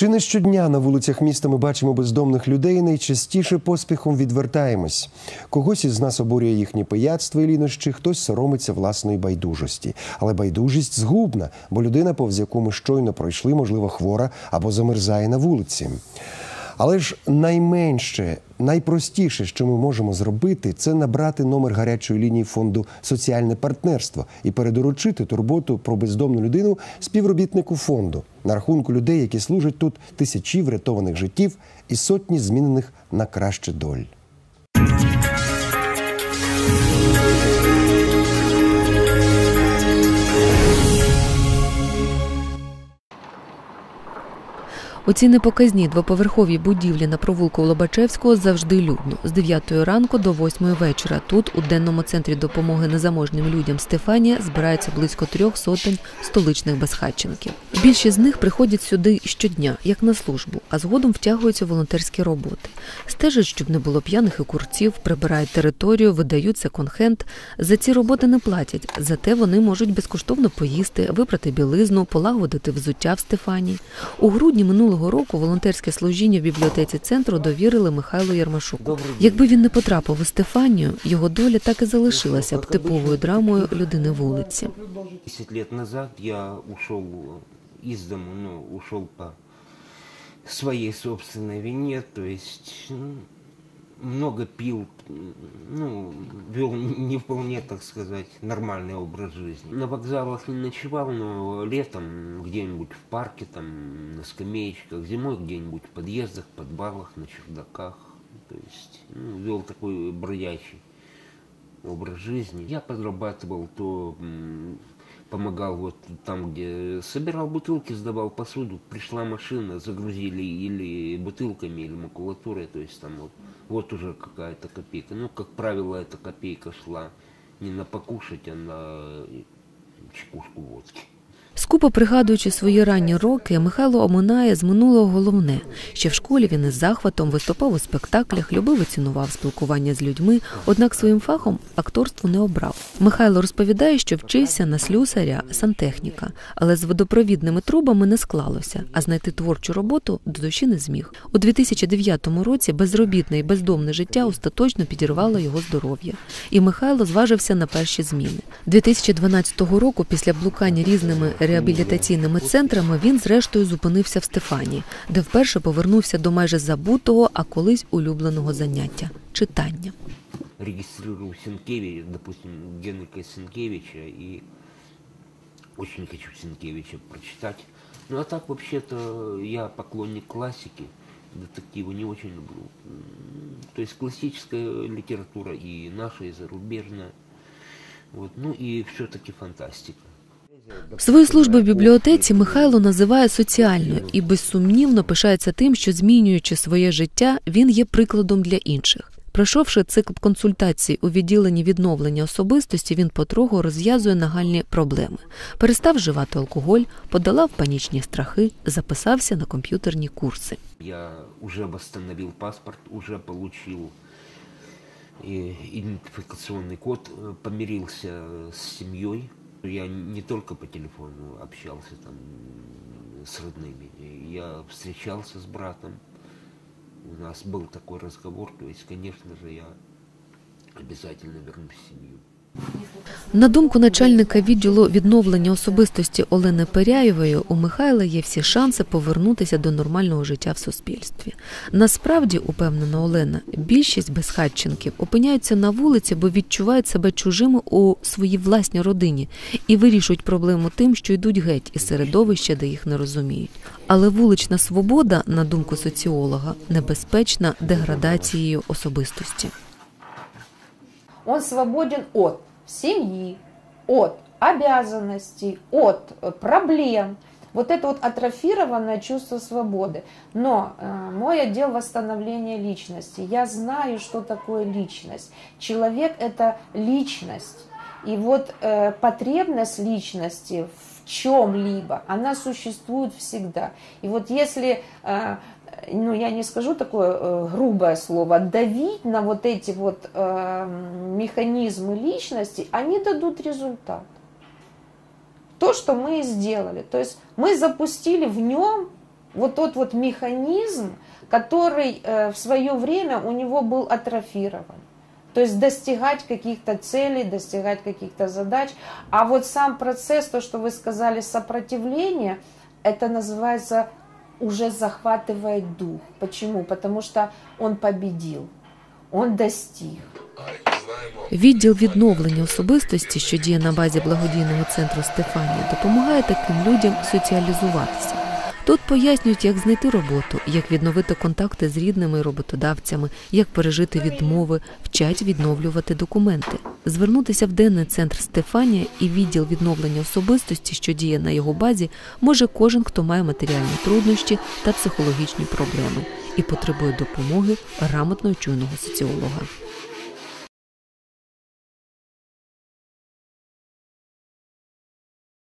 Чи не щодня на вулицях міста ми бачимо бездомних людей, найчастіше поспіхом відвертаємось. Когось із нас обурює їхнє пияцтво і лінощі, хтось соромиться власної байдужості. Але байдужість згубна, бо людина, повз яку ми щойно пройшли, можливо, хвора або замерзає на вулиці. Але ж найменше, найпростіше, що ми можемо зробити, це набрати номер гарячої лінії фонду соціальне партнерство і передоручити турботу про бездомну людину співробітнику фонду на рахунку людей, які служать тут тисячі врятованих життів і сотні змінених на краще доль. У цій непоказній двоповерховій будівлі на провулку Лобачевського завжди людно з 9 ранку до 8 вечора. Тут у денному центрі допомоги незаможним людям Стефанія збирається близько трьох сотень столичних безхатченків. Більшість з них приходять сюди щодня, як на службу, а згодом втягуються волонтерські роботи. Стежать, щоб не було п'яних і курців, прибирають територію, видають секонд-хенд. За ці роботи не платять, зате вони можуть безкоштовно поїсти, випрати білизну, полагодити взуття в Стефанії. У грудні минулого року волонтерське служіння в бібліотеці центру довірили Михайлу Ярмашуку. Якби він не потрапив у Стефанію, його доля так і залишилася б типовою драмою людини вулиці. 10 років назад я ушов із дому, ну, ушов по своїй собственній війні, тобто, много пил, ну, вел не вполне, так сказать, нормальный образ жизни. На вокзалах не ночевал, но летом где-нибудь в парке, там, на скамеечках, зимой где-нибудь в подъездах, подвалах, на чердаках. То есть ну, вел такой бродячий образ жизни. Я подрабатывал, то помогал вот там, где собирал бутылки, сдавал посуду. Пришла машина, загрузили или бутылками, или макулатурой, то есть там вот, вот уже какая-то копейка. Ну, как правило, эта копейка шла не на покушать, а на чекушку водки. Скупо пригадуючи свої ранні роки, Михайло оминає з минулого головне. Ще в школі він із захватом виступав у спектаклях, любив і цінував спілкування з людьми, однак своїм фахом акторство не обрав. Михайло розповідає, що вчився на слюсаря сантехніка, але з водопровідними трубами не склалося, а знайти творчу роботу до душі не зміг. У 2009 році безробітне і бездомне життя остаточно підірвало його здоров'я, і Михайло зважився на перші зміни. 2012 року, після блукання різними реабілітаційними центрами, він зрештою зупинився в Стефанії, де вперше повернувся до майже забутого, а колись улюбленого заняття читання. регистрирую Сенкевича, допустим, Генрика Сенкевича, и очень хочу Сенкевича прочитать. Ну а так вообще-то я поклонник классики, детективы не очень люблю. М, То есть классическая литература и наша, и зарубежная. Вот. Ну и все-таки фантастика. Свою службу в бібліотеці Михайло називає соціальною і безсумнівно пишається тим, що змінюючи своє життя, він є прикладом для інших. Пройшовши цикл консультацій у відділенні відновлення особистості, він потроху розв'язує нагальні проблеми. Перестав вживати алкоголь, подолав панічні страхи, записався на комп'ютерні курси. Я уже восстановил паспорт, уже получил э, идентификационный код, э, помирился с семьей. Я не только по телефону общался там с родными, я встречался с братом. У нас был такой разговор, то есть, конечно же, я обязательно вернусь в семью. На думку начальника відділу відновлення особистості Олени Перяєвої, у Михайла є всі шанси повернутися до нормального життя в суспільстві. Насправді, упевнена Олена, більшість безхатченків опиняються на вулиці, бо відчувають себе чужими у своїй власній родині і вирішують проблему тим, що йдуть геть із середовища, де їх не розуміють. Але вулична свобода, на думку соціолога, небезпечна деградацією особистості. Он свободен от семьи, от обязанностей, от э, проблем. Вот это вот атрофированное чувство свободы. Но э, мой отдел восстановления личности. Я знаю, что такое личность. Человек это личность. И вот э, потребность личности в чем-либо, она существует всегда. И вот если э, ну, я не скажу такое э, грубое слово, давить на вот эти вот э, механизмы личности, они дадут результат. То, что мы сделали. То есть мы запустили в нем Вот тот вот механизм, который э, в свое время у него был атрофирован. То есть достигать каких-то целей, достигать каких-то задач. А вот сам процесс, то, что вы сказали, сопротивление, это называется уже захватывает дух. Почему? Потому что он победил, он достиг. Відділ відновлення особистості, що діє на базі благодійного центру Стефанія, допомагає таким людям соціалізуватися. Тут пояснюють, як знайти роботу, як відновити контакти з рідними роботодавцями, як пережити відмови, вчать відновлювати документи. Звернутися в денний центр Стефанія і відділ відновлення особистості, що діє на його базі, може кожен, хто має матеріальні труднощі та психологічні проблеми і потребує допомоги грамотно чуйного соціолога.